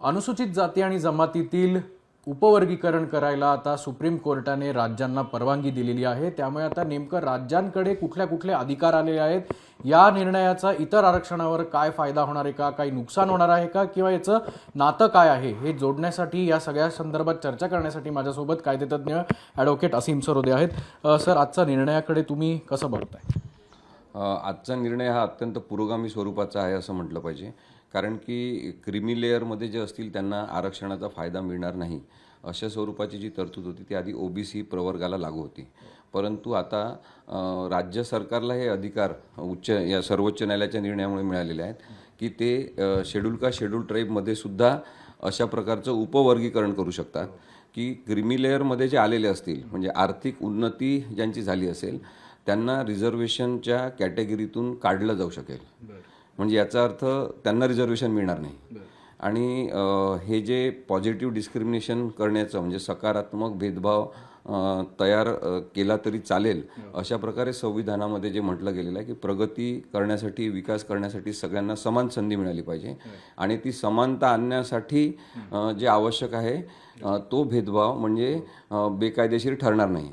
अनुसूचित जाती आणि जमातीतील उपवर्गीकरण करायला आता सुप्रीम कोर्टाने राज्यांना परवानगी दिलेली आहे. त्यामुळे आता नेमकं राज्यांकडे कुठल्या कुठले अधिकार आलेले आहेत? या निर्णयाचा इतर आरक्षणावर काय फायदा होणार आहे का? काही नुकसान होणार आहे का? किंवा याचं नातं काय आहे? हे जोडण्यासाठी या सगळ्या संदर्भात चर्चा करण्यासाठी माझ्यासोबत कायदेतज्ञ ॲडव्होकेट असीम सरोदे आहेत. सर आजचा निर्णयाकडे तुम्ही कसं बघताय? आजचा निर्णय हा अत्यंत पुरोगामी स्वरूपाचा आहे असं म्हटलं पाहिजे. कारण की क्रिमी लेअरमध्ये जे असतील त्यांना आरक्षणाचा फायदा मिळणार नाही. अशा स्वरूपाची जी तरतूद होती ती आधी ओबीसी प्रवर्गाला लागू होती. परंतु आता राज्य सरकारला हे अधिकार उच्च या सर्वोच्च न्यायालयाच्या निर्णयामुळे मिळालेले आहेत की ते शेड्यूल का शेड्यूल ट्राईबमध्ये सुद्धा अशा प्रकारचं उपवर्गीकरण करू शकतात. की क्रिमी लेअरमध्ये जे आलेले असतील म्हणजे आर्थिक उन्नती ज्यांची झाली असेल त्यांना रिझर्वेशनच्या कॅटेगरीतून काढलं जाऊ शकेल. म्हणजे याचा अर्थ त्यांना रिझर्वेशन मिळणार नाही. आणि हे जे पॉझिटिव्ह डिस्क्रिमिनेशन करण्याचं म्हणजे सकारात्मक भेदभाव तयार केला तरी चालेल अशा प्रकारे संविधानामध्ये जे म्हटलं गेलेलं आहे की प्रगती करण्यासाठी विकास करण्यासाठी सगळ्यांना समान संधी मिळाली पाहिजे. आणि ती समानता आणण्यासाठी जे आवश्यक आहे तो भेदभाव म्हणजे बेकायदेशीर ठरणार नाही.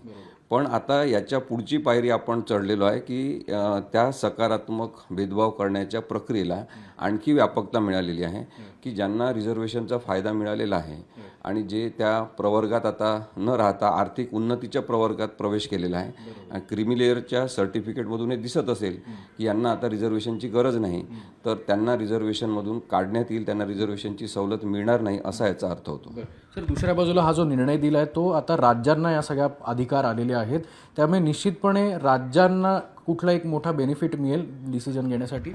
पण आता याच्या पुढची पायरी आपण चढलेलो आहे की त्या सकारात्मक भेदभाव करण्याच्या प्रक्रियेला आणखी व्यापकता मिळालेली आहे की ज्यांना रिझर्वेशनचा फायदा मिळालेला आहे आणि जे त्या प्रवर्गात आता न राहता आर्थिक उन्नतीच्या प्रवर्गात प्रवेश केलेला आहे. क्रिमी लेअरच्या सर्टिफिकेटमधून हे दिसत असेल की यांना आता रिझर्वेशनची गरज नाही तर त्यांना रिझर्वेशनमधून काढण्यात येईल त्यांना रिझर्वेशनची सवलत मिळणार नाही असा याचा अर्थ होतो. सर दुसऱ्या बाजूला हा जो निर्णय दिला आहे तो आता राज्यांना या सगळ्या अधिकार आलेले आहेत. त्यामुळे निश्चितपणे राज्यांना कुठला एक मोठा बेनिफिट मिळेल डिसिजन घेण्यासाठी?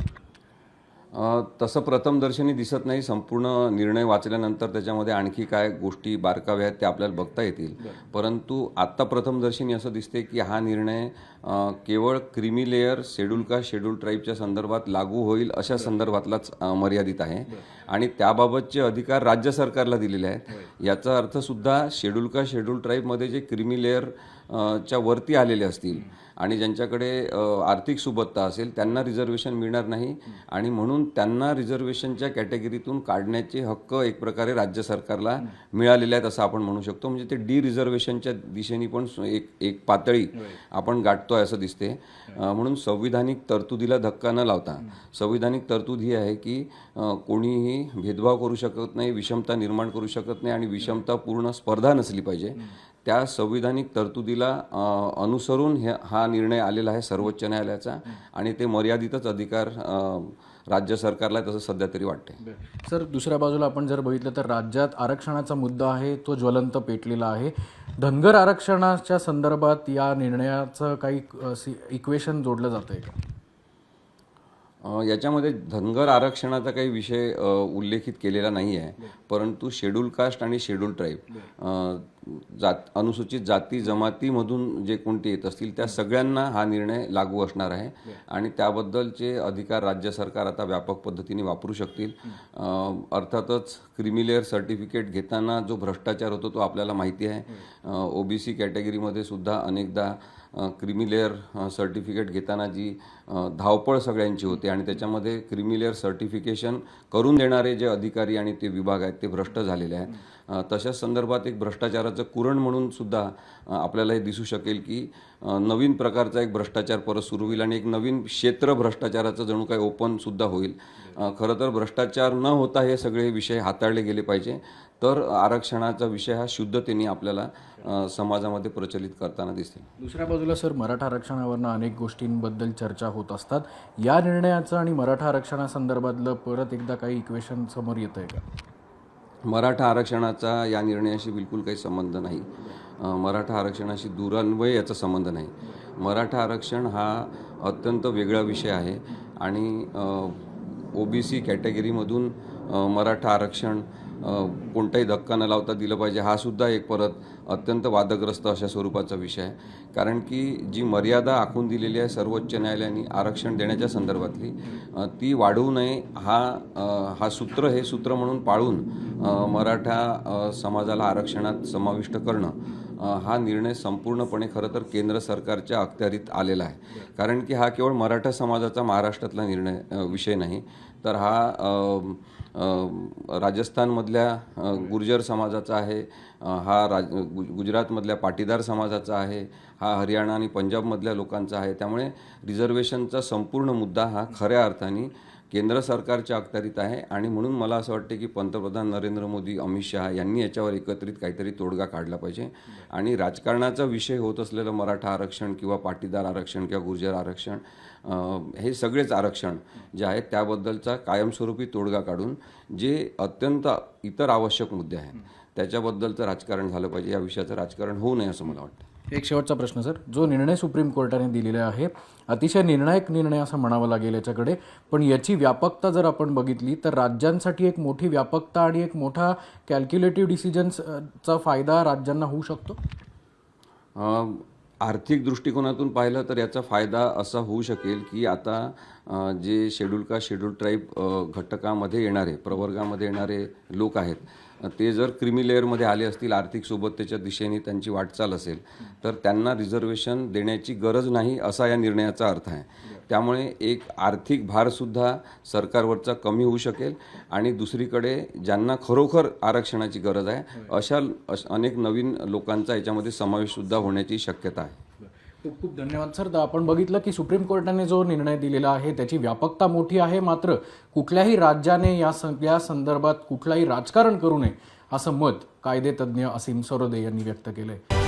तसं प्रथमदर्शनी दिसत नाही. संपूर्ण निर्णय वाचल्यानंतर त्याच्यामध्ये आणखी काय गोष्टी बारकाव्या आहेत ते आपल्याला बघता येतील. परंतु आत्ता प्रथमदर्शनी असं दिसते की हा निर्णय केवळ क्रिमी लेअर शेड्यूल का शेड्यूल ट्राईबच्या संदर्भात लागू होईल अशा संदर्भातलाच मर्यादित आहे. आणि त्याबाबतचे अधिकार राज्य सरकारला दिलेले आहेत. याचा अर्थसुद्धा शेड्यूल का शेड्यूल ट्राईबमध्ये जे क्रिमी लेअर च्या वरती आलेले असतील आणि ज्यांच्याकडे आर्थिक सुबत्ता असेल त्यांना रिझर्वेशन मिळणार नाही आणि म्हणून त्यांना रिझर्वेशनच्या कॅटेगरीतून काढण्याचे हक्क एक प्रकारे राज्य सरकारला मिळालेले आहेत असं आपण म्हणू शकतो. म्हणजे ते डी रिझर्वेशनच्या दिशेने पण एक एक पातळी आपण गाठतो आहे असं दिसते म्हणून संविधानिक तरतुदीला धक्का न लावता संविधानिक तरतूद ही आहे की कोणीही भेदभाव करू शकत नाही विषमता निर्माण करू शकत नाही आणि विषमतापूर्ण स्पर्धा नसली पाहिजे. त्या संविधानिक तरतुदीला अनुसरून हे हा निर्णय आलेला आहे सर्वोच्च न्यायालयाचा आणि ते मर्यादितच अधिकार राज्य सरकारला आहे, तसं सध्या तरी वाटते सर दुसऱ्या बाजूला आपण जर बघितलं तर राज्यात आरक्षणाचा मुद्दा आहे तो ज्वलंत पेटलेला आहे. धनगर आरक्षणाच्या संदर्भात या निर्णयाचं काही इक्वेशन जोडलं जातं आहे का? याच्यामध्ये धनगर आरक्षणाचा काही विषय उल्लेखित केलेला नाही आहे परंतु शेड्यूल कास्ट आणि शेड्यूल ट्राईब जात अनुसूचित जाती जमातीमधून जे कोणते येत असतील त्या सगळ्यांना हा निर्णय लागू असणार आहे. आणि त्याबद्दलचे अधिकार राज्य सरकार आता व्यापक पद्धतीने वापरू शकतील. अर्थातच क्रिमिलेअर सर्टिफिकेट घेताना जो भ्रष्टाचार होतो तो आपल्याला माहिती आहे. ओबीसी कॅटेगरीमध्ये सुद्धा अनेकदा क्रिमिलेअर सर्टिफिकेट घेताना जी धावपळ सगळ्यांची होते आणि त्याच्यामध्ये क्रिमिलेअर सर्टिफिकेशन करून देणारे जे अधिकारी आणि ते विभाग आहेत ते भ्रष्ट झालेले आहेत. तशाच संदर्भात एक भ्रष्टाचाराचं कुरण म्हणून सुद्धा आपल्याला हे दिसू शकेल की नवीन प्रकारचा एक भ्रष्टाचार परत सुरू होईल आणि एक नवीन क्षेत्र भ्रष्टाचाराचं जणू काही ओपन सुद्धा होईल. खरं तर भ्रष्टाचार न होता हे सगळे विषय हाताळले गेले पाहिजे. तर आरक्षणाचा विषय हा शुद्धतेने आपल्याला समाजामध्ये प्रचलित करताना दिसतील दुसऱ्या बाजूला सर मराठा आरक्षणावरनं अनेक गोष्टींबद्दल चर्चा होत असतात. या निर्णयाचं आणि मराठा आरक्षणासंदर्भातलं परत एकदा काही इक्वेशन समोर येत आहे का? मराठा आरक्षणाचा या निर्णयाशी बिलकुल काही संबंध नाही. मराठा आरक्षणाशी दुरान्वय याचा संबंध नाही. मराठा आरक्षण हा अत्यंत वेगळा विषय आहे आणि ओबीसी कॅटेगरीमधून अ, मराठा आरक्षण कोणताही धक्का न लावता दिलं पाहिजे. हा सुद्धा एक परत अत्यंत वादग्रस्त अशा स्वरूपाचा विषय आहे. कारण की जी मर्यादा आखून दिलेली आहे सर्वोच्च न्यायालयाने आरक्षण देण्याच्या संदर्भातली ती वाढवू नये हा हा सूत्र हे सूत्र म्हणून पाळून मराठा समाजाला आरक्षणात समाविष्ट करणं हा निर्णय संपूर्णपणे खरं तर केंद्र सरकारच्या अखत्यारीत आलेला आहे. कारण की हा केवळ मराठा समाजाचा महाराष्ट्रातला निर्णय विषय नाही. तर हा राजस्थानमधल्या गुर्जर समाजाचा आहे. हा राज गु गुजरातमधल्या पाटीदार समाजाचा आहे. हा हरियाणा आणि पंजाबमधल्या लोकांचा आहे. त्यामुळे रिझर्वेशनचा संपूर्ण मुद्दा हा खऱ्या अर्थाने केंद्र सरकारच्या अखत्यारीत आहे. आणि म्हणून मला असं वाटते की पंतप्रधान नरेंद्र मोदी अमित शहा यांनी याच्यावर एकत्रित काहीतरी तोडगा काढला पाहिजे. आणि राजकारणाचा विषय होत असलेलं मराठा आरक्षण किंवा पाटीदार आरक्षण किंवा गुर्जर आरक्षण हे सगळेच आरक्षण जे आहेत त्याबद्दलचा कायमस्वरूपी तोडगा काढून जे अत्यंत इतर आवश्यक मुद्दे आहेत त्याच्याबद्दलचं राजकारण झालं पाहिजे. या विषयाचं राजकारण होऊ नये असं मला वाटतं. एक शेवटचा प्रश्न सर. जो निर्णय सुप्रीम कोर्टाने दिलेला आहे अतिशय निर्णायक निर्णय असं म्हणावं लागेल याच्याकडे. पण याची व्यापकता जर आपण बघितली तर राज्यांसाठी एक मोठी व्यापकता आणि एक मोठा कॅल्क्युलेटिव्ह डिसिजन्सचा फायदा राज्यांना होऊ शकतो? आर्थिक दृष्टिकोनातून पाहिलं तर याचा फायदा असा होऊ शकेल की आता जे शेड्यूल का शेड्यूल ट्राईब घटकामध्ये येणारे प्रवर्गामध्ये येणारे लोक आहेत ते जर क्रिमी लेअरमध्ये आले असतील आर्थिक सोबततेच्या दिशेने त्यांची वाटचाल असेल तर त्यांना रिझर्वेशन देण्याची गरज नाही असा या निर्णयाचा अर्थ आहे. त्यामुळे एक आर्थिक भारसुद्धा सरकारवरचा कमी होऊ शकेल आणि दुसरीकडे ज्यांना खरोखर आरक्षणाची गरज आहे अशा अश- अनेक नवीन लोकांचा याच्यामध्ये समावेशसुद्धा होण्याची शक्यता आहे. खूप खूप धन्यवाद सर. आपण बघितलं की सुप्रीम कोर्टाने जो निर्णय दिलेला आहे त्याची व्यापकता मोठी आहे. मात्र कुठल्याही राज्याने या सगळ्या या संदर्भात कुठलाही राजकारण करू नये असं मत कायदेतज्ञ असीम सरोदे यांनी व्यक्त केलं आहे